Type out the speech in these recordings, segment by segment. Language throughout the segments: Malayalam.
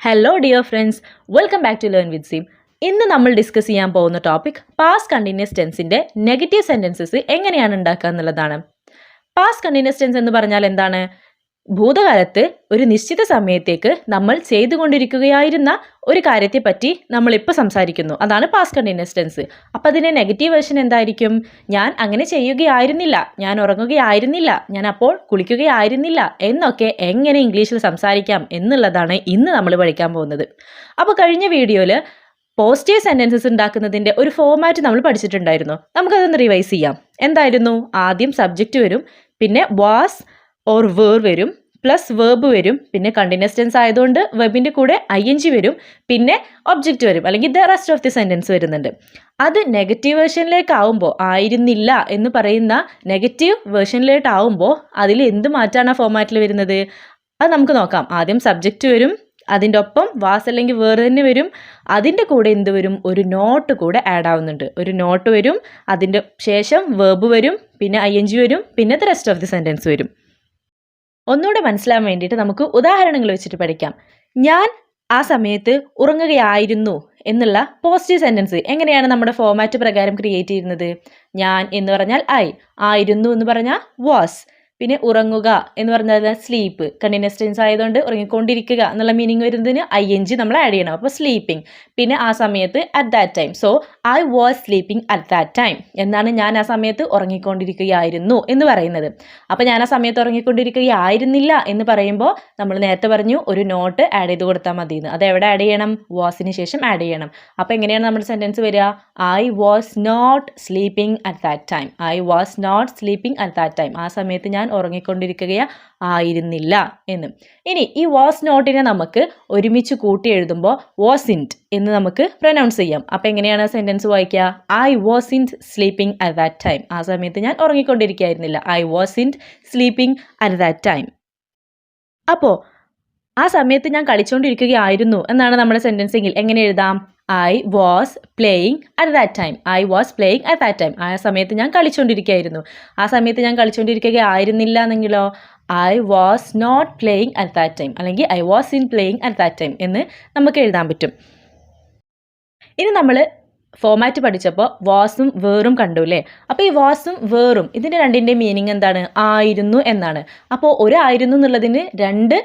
Hello dear friends welcome back to learn with Seem ഇന്ന് നമ്മൾ ഡിസ്കസ് ചെയ്യാൻ പോകുന്ന ടോപ്പിക് പാസ് കണ്ടിന്യൂസ് ടെൻസിന്റെ നെഗറ്റീവ് സെന്റൻസസ് എങ്ങനെയാണ് ഉണ്ടാക്കുക എന്നുള്ളതാണ്. പാസ് കണ്ടിന്യൂസ് ടെൻസ് എന്ന് പറഞ്ഞാൽ എന്താണ്? ഭൂതകാലത്ത് ഒരു നിശ്ചിത സമയത്തേക്ക് നമ്മൾ ചെയ്തുകൊണ്ടിരിക്കുകയായിരുന്ന ഒരു കാര്യത്തെപ്പറ്റി നമ്മളിപ്പോൾ സംസാരിക്കുന്നു. അതാണ് പാസ് കണ്ടിന്യൂസ് ടെൻസ് അപ്പോൾ അതിന്റെ നെഗറ്റീവ് വേർഷൻ എന്തായിരിക്കും? ഞാൻ അങ്ങനെ ചെയ്യുകയായിരുന്നില്ല. ഞാൻ ഉറങ്ങുകയായിരുന്നില്ല. ഞാൻ അപ്പോൾ കുളിക്കുകയായിരുന്നില്ല. എന്നൊക്കെ എങ്ങനെ ഇംഗ്ലീഷിൽ സംസാരിക്കാം എന്നുള്ളതാണ് ഇന്ന് നമ്മൾ പഠിക്കാൻ പോകുന്നത്. അപ്പോൾ കഴിഞ്ഞ വീഡിയോയിൽ പോസിറ്റീവ് സെന്റൻസസ് ഉണ്ടാക്കുന്നതിന്റെ ഒരു ഫോമാറ്റ് നമ്മൾ പഠിച്ചിട്ടുണ്ടായിരുന്നു. നമുക്കതൊന്ന് റിവൈസ് ചെയ്യാം. എന്തായിരുന്നു? ആദ്യം സബ്ജക്റ്റ് വരും. പിന്നെ വാസ് ഓർ വേർ വരും പ്ലസ് വേർബ് വരും പിന്നെ കണ്ടിന്യൂസ് ടെൻസ് ആയതുകൊണ്ട് വെബിന്റെ കൂടെ ഐ എൻ ജി വരും പിന്നെ ഒബ്ജക്റ്റ് വരും അല്ലെങ്കിൽ the rest of the sentence വരുന്നുണ്ട്. അത് നെഗറ്റീവ് വേർഷനിലേക്ക് ആവുമ്പോൾ ആയിരുന്നില്ല എന്ന് പറയുന്ന നെഗറ്റീവ് വേർഷനിലേക്ക് ആവുമ്പോൾ അതിൽ എന്ത് മാറ്റാണ് ആ ഫോമാറ്റിൽ വരുന്നത്? അത് നമുക്ക് നോക്കാം. ആദ്യം സബ്ജക്റ്റ് വരും അതിന്റെ ഒപ്പം വാസ് അല്ലെങ്കിൽ വേറെ തന്നെ വരും അതിന്റെ കൂടെ എന്ത് വരും? ഒരു നോട്ട് കൂടെ ആഡ് ആവുന്നുണ്ട്. ഒരു നോട്ട് വരും അതിന്റെ ശേഷം വേർബ് വരും പിന്നെ ഐ എൻ ജി വരും പിന്നെ the rest of the sentence വരും. ഒന്നുകൂടെ മനസ്സിലാൻ വേണ്ടിയിട്ട് നമുക്ക് ഉദാഹരണങ്ങൾ വെച്ചിട്ട് പഠിക്കാം. ഞാൻ ആ സമയത്ത് ഉറങ്ങുകയായിരുന്നു എന്നുള്ള പോസിറ്റീവ് സെന്റൻസ് എങ്ങനെയാണ് നമ്മുടെ ഫോമാറ്റ് പ്രകാരം ക്രിയേറ്റ് ചെയ്യുന്നത്? ഞാൻ എന്ന് പറഞ്ഞാൽ ഐ ആയിരുന്നു എന്ന് പറഞ്ഞാൽ വാസ് പിന്നെ ഉറങ്ങുക എന്ന് പറഞ്ഞാൽ സ്ലീപ്പ് കണ്ടിന്യൂസ് ടെൻസ് ആയതുകൊണ്ട് ഉറങ്ങിക്കൊണ്ടിരിക്കുക എന്നുള്ള മീനിങ് വരുന്നതിന് ഐ എൻ ജി നമ്മൾ ആഡ് ചെയ്യണം. അപ്പോൾ സ്ലീപ്പിംഗ് പിന്നെ ആ സമയത്ത് at that time so I was sleeping at that time എന്നാണ് ഞാൻ ആ സമയത്ത് ഉറങ്ങിക്കൊണ്ടിരിക്കുകയായിരുന്നു എന്ന് പറയുന്നത്. അപ്പോൾ ഞാൻ ആ സമയത്ത് ഉറങ്ങിക്കൊണ്ടിരിക്കുകയായിരുന്നില്ല എന്ന് പറയുമ്പോൾ നമ്മൾ നേരത്തെ പറഞ്ഞു ഒരു നോട്ട് ആഡ് ചെയ്ത് കൊടുത്താൽ മതി എന്ന് അത് എവിടെ ആഡ് ചെയ്യണം? വാസിന് ശേഷം ആഡ് ചെയ്യണം. അപ്പോൾ എങ്ങനെയാണ് നമ്മുടെ സെന്റൻസ് വരിക? I was not sleeping at that time I was not sleeping at that time ആ സമയത്ത് ഞാൻ ഉറങ്ങിക്കൊണ്ടിരിക്കുക ആയിരുന്നില്ല എന്ന്. ഇനി ഈ വാസ് നോട്ടിനെ നമുക്ക് ഒരുമിച്ച് കൂട്ടി എഴുതുമ്പോൾ വാസ് ഇന്റ് എന്ന് നമുക്ക് പ്രൊനൗൺസ് ചെയ്യാം. അപ്പോൾ എങ്ങനെയാണ് സെന്റൻസ് വായിക്കുക I wasn't sleeping at that time ആ സമയത്ത് ഞാൻ ഉറങ്ങിക്കൊണ്ടിരിക്കുകയായിരുന്നില്ല I wasn't sleeping at that time അപ്പോൾ ആ സമയത്ത് ഞാൻ കളിച്ചുകൊണ്ടിരിക്കുകയായിരുന്നു എന്നാണ് നമ്മുടെ സെന്റൻസ് എങ്കിൽ. എങ്ങനെ എഴുതാം? I was playing at that time I was playing at that time ആ സമയത്ത് ഞാൻ കളിച്ചുകൊണ്ടിരിക്കുകയായിരുന്നു ആ സമയത്ത് ഞാൻ കളിച്ചുകൊണ്ടിരിക്കുകയായിരുന്നില്ല എന്നെങ്കിലോ I was not playing at that time അല്ലെങ്കിൽ I wasn't playing at that time എന്ന് നമുക്ക് എഴുതാൻ പറ്റും. ഇനി നമ്മൾ ഫോമാറ്റ് പഠിച്ചപ്പോൾ വാസും വേറും കണ്ടു അല്ലേ അപ്പോൾ ഈ വാസും വേറും ഇതിന്റെ രണ്ടിന്റെ മീനിങ് എന്താണ്? ആയിരുന്നു എന്നാണ്. അപ്പോൾ ഒരു ആയിരുന്നു എന്നുള്ളതിന് രണ്ട്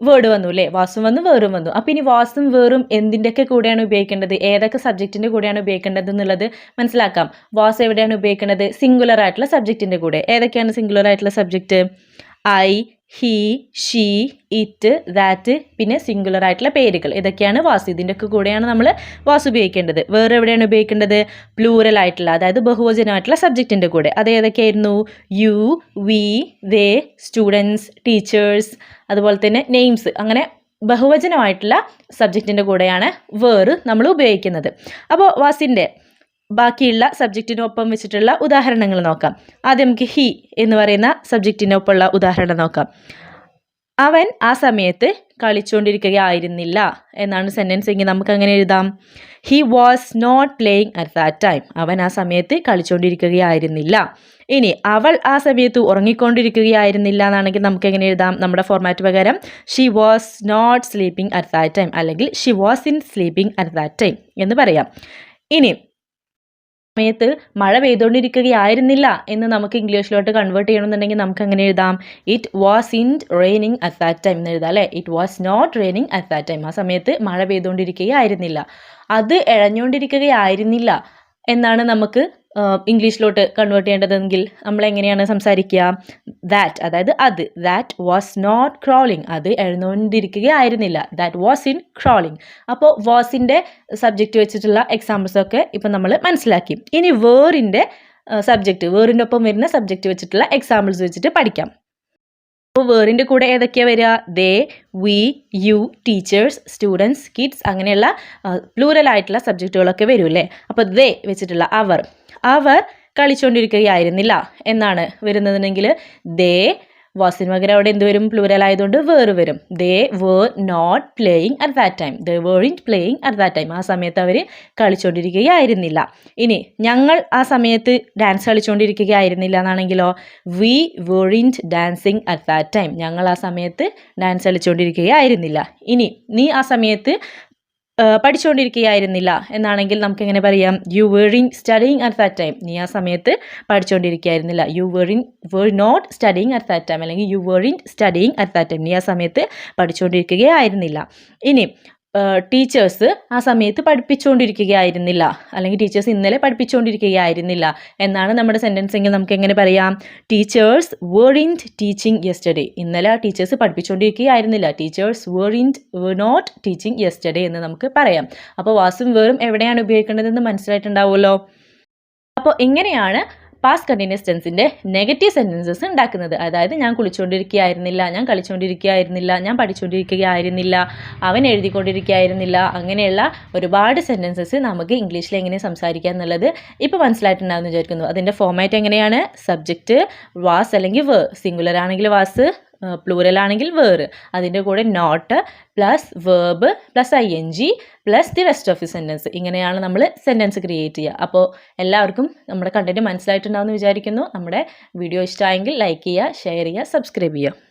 വേർഡ് വന്നു അല്ലേ വാസും വന്നു വേറും വന്നു. അപ്പോൾ ഇനി വാസും വേറും എന്തിന്റെയൊക്കെ കൂടെയാണ് ഉപയോഗിക്കേണ്ടത്? ഏതൊക്കെ സബ്ജക്റ്റിന്റെ കൂടെയാണ് ഉപയോഗിക്കേണ്ടത് എന്നുള്ളത് മനസ്സിലാക്കാം. വാസ് എവിടെയാണ് ഉപയോഗിക്കേണ്ടത്? സിംഗുലർ ആയിട്ടുള്ള സബ്ജക്റ്റിന്റെ കൂടെ. ഏതൊക്കെയാണ് സിംഗുലർ ആയിട്ടുള്ള subject I he she it that പിന്നെ സിംഗുലർ ആയിട്ടുള്ള പേരുകൾ. ഇതൊക്കെയാണ് വാസ് ഇതിന്റെയൊക്കെ കൂടെയാണ് നമ്മൾ വാസ് ഉപയോഗിക്കേണ്ടത്. വേറെ എവിടെയാണ് ഉപയോഗിക്കേണ്ടത്? പ്ലൂറൽ ആയിട്ടുള്ള അതായത് ബഹുവചനമായിട്ടുള്ള സബ്ജക്റ്റിന്റെ കൂടെ. അത് ഏതൊക്കെയായിരുന്നു? You we they students teachers അതുപോലെ തന്നെ നെയിംസ് അങ്ങനെ ബഹുവചനമായിട്ടുള്ള സബ്ജക്റ്റിന്റെ കൂടെയാണ് വേറ് നമ്മൾ ഉപയോഗിക്കുന്നത്. അപ്പോൾ വാസിന്റെ ബാക്കിയുള്ള സബ്ജക്റ്റിനൊപ്പം വെച്ചിട്ടുള്ള ഉദാഹരണങ്ങൾ നോക്കാം. ആദ്യം നമുക്ക് ഹി എന്ന് പറയുന്ന സബ്ജക്റ്റിനൊപ്പമുള്ള ഉദാഹരണം നോക്കാം. അവൻ ആ സമയത്ത് കളിച്ചുകൊണ്ടിരിക്കുകയായിരുന്നില്ല എന്നാണ് സെന്റൻസ് എങ്കിൽ നമുക്ക് അങ്ങനെ എഴുതാം. He was not playing at that time അവൻ ആ സമയത്ത് കളിച്ചുകൊണ്ടിരിക്കുകയായിരുന്നില്ല ഇനി അവൾ ആ സമയത്ത് ഉറങ്ങിക്കൊണ്ടിരിക്കുകയായിരുന്നില്ല എന്നാണെങ്കിൽ നമുക്ക് എങ്ങനെ എഴുതാം? നമ്മുടെ ഫോർമാറ്റ് പ്രകാരം she was not sleeping at that time അല്ലെങ്കിൽ she wasn't sleeping at that time എന്ന് പറയാം. ഇനി സമയത്ത് മഴ പെയ്തുകൊണ്ടിരിക്കുകയായിരുന്നില്ല എന്ന് നമുക്ക് ഇംഗ്ലീഷിലോട്ട് കൺവേർട്ട് ചെയ്യണമെന്നുണ്ടെങ്കിൽ നമുക്ക് അങ്ങനെ എഴുതാം. It wasn't raining at that time എന്ന് എഴുതാം അല്ലേ? It was not raining at that time ആ സമയത്ത് മഴ പെയ്തുകൊണ്ടിരിക്കുകയായിരുന്നില്ല. അത് ഇഴഞ്ഞുകൊണ്ടിരിക്കുകയായിരുന്നില്ല എന്നാണ് നമുക്ക് ഇംഗ്ലീഷിലോട്ട് കൺവേർട്ട് ചെയ്യേണ്ടതെങ്കിൽ നമ്മൾ എങ്ങനെയാണ് സംസാരിക്കുക? ദാറ്റ് അതായത് അത്. ദാറ്റ് വാസ് നോട്ട് ക്രോളിംഗ് അത് എഴുന്നോണ്ടിരിക്കുകയായിരുന്നില്ല. ദാറ്റ് വാസ് ഇൻ ക്രോളിംഗ് അപ്പോൾ വാസിന്റെ സബ്ജക്റ്റ് വെച്ചിട്ടുള്ള എക്സാമ്പിൾസ് ഒക്കെ ഇപ്പം നമ്മൾ മനസ്സിലാക്കി. ഇനി വേറിന്റെ സബ്ജക്റ്റ് വേറിന്റെ ഒപ്പം വരുന്ന സബ്ജക്റ്റ് വെച്ചിട്ടുള്ള എക്സാമ്പിൾസ് വെച്ചിട്ട് പഠിക്കാം. അപ്പോൾ വേറിന്റെ കൂടെ ഏതൊക്കെയാണ് വരിക? They we you teachers students kids അങ്ങനെയുള്ള പ്ലൂറലായിട്ടുള്ള സബ്ജക്റ്റുകളൊക്കെ വരുമല്ലേ അപ്പോൾ ദേ വെച്ചിട്ടുള്ള അവർ. അവർ കളിച്ചുകൊണ്ടിരിക്കുകയായിരുന്നില്ല എന്നാണ് വരുന്നതെങ്കിൽ ദേ വാസിന് പകരം അവിടെ എന്ത് വരും? പ്ലൂരൽ ആയതുകൊണ്ട് വേറ് വരും. They were not playing at that time they were in playing at that time ആ സമയത്ത് അവർ കളിച്ചുകൊണ്ടിരിക്കുകയായിരുന്നില്ല ഇനി ഞങ്ങൾ ആ സമയത്ത് ഡാൻസ് കളിച്ചുകൊണ്ടിരിക്കുകയായിരുന്നില്ല എന്നാണെങ്കിലോ? We weren't dancing at that time ഞങ്ങൾ ആ സമയത്ത് ഡാൻസ് കളിച്ചുകൊണ്ടിരിക്കുകയായിരുന്നില്ല ഇനി നീ ആ സമയത്ത് പഠിച്ചുകൊണ്ടിരിക്കുകയായിരുന്നില്ല എന്നാണെങ്കിൽ നമുക്ക് എങ്ങനെ പറയാം you were studying at that time നീ ആ സമയത്ത് പഠിച്ചുകൊണ്ടിരിക്കുകയായിരുന്നില്ല you weren't were not studying at that time അല്ലെങ്കിൽ you were studying at that time നീ ആ സമയത്ത് പഠിച്ചുകൊണ്ടിരിക്കുകയായിരുന്നില്ല ഇനി ടീച്ചേഴ്സ് ആ സമയത്ത് പഠിപ്പിച്ചുകൊണ്ടിരിക്കുകയായിരുന്നില്ല അല്ലെങ്കിൽ ടീച്ചേഴ്സ് ഇന്നലെ പഠിപ്പിച്ചുകൊണ്ടിരിക്കുകയായിരുന്നില്ല എന്നാണ് നമ്മുടെ സെന്റൻസെങ്കിൽ നമുക്ക് എങ്ങനെ പറയാം? ടീച്ചേഴ്സ് വേർ ടീച്ചിങ് യെസ്റ്റർഡേ ഇന്നലെ ആ teachers പഠിപ്പിച്ചുകൊണ്ടിരിക്കുകയായിരുന്നില്ല teachers weren't not teaching yesterday എന്ന് നമുക്ക് പറയാം. അപ്പോൾ വാസും വേറും എവിടെയാണ് ഉപയോഗിക്കേണ്ടതെന്ന് മനസ്സിലായിട്ടുണ്ടാവുമല്ലോ? അപ്പോൾ ഇങ്ങനെയാണ് പാസ്റ്റ് കണ്ടിന്യൂസ് ടെൻസിന്റെ നെഗറ്റീവ് സെന്റൻസസ് ഉണ്ടാക്കുന്നത്. അതായത് ഞാൻ കുളിച്ചുകൊണ്ടിരിക്കുകയായിരുന്നില്ല ഞാൻ കളിച്ചുകൊണ്ടിരിക്കുകയായിരുന്നില്ല ഞാൻ പഠിച്ചുകൊണ്ടിരിക്കുകയായിരുന്നില്ല അവൻ എഴുതിക്കൊണ്ടിരിക്കുകയായിരുന്നില്ല അങ്ങനെയുള്ള ഒരുപാട് സെന്റൻസസ് നമുക്ക് ഇംഗ്ലീഷിൽ എങ്ങനെ സംസാരിക്കുക എന്നുള്ളത് ഇപ്പോൾ മനസ്സിലായിട്ടുണ്ടാകുമെന്ന് വിചാരിക്കുന്നു. അതിന്റെ ഫോമാറ്റ് എങ്ങനെയാണ്? സബ്ജക്റ്റ് വാസ് അല്ലെങ്കിൽ വേ സിംഗുലർ ആണെങ്കിൽ വാസ് പ്ലൂറൽ ആണെങ്കിൽ വേറ് അതിന്റെ കൂടെ not plus verb plus I N G plus the rest of the sentence ഇങ്ങനെയാണ് നമ്മൾ സെന്റൻസ് ക്രിയേറ്റ് ചെയ്യുക. അപ്പോൾ എല്ലാവർക്കും നമ്മുടെ കണ്ടന്റ് മനസ്സിലായിട്ടുണ്ടാവുമെന്ന് വിചാരിക്കുന്നു. നമ്മുടെ വീഡിയോ ഇഷ്ടമായെങ്കിൽ ലൈക്ക് ചെയ്യുക ഷെയർ ചെയ്യുക സബ്സ്ക്രൈബ് ചെയ്യുക.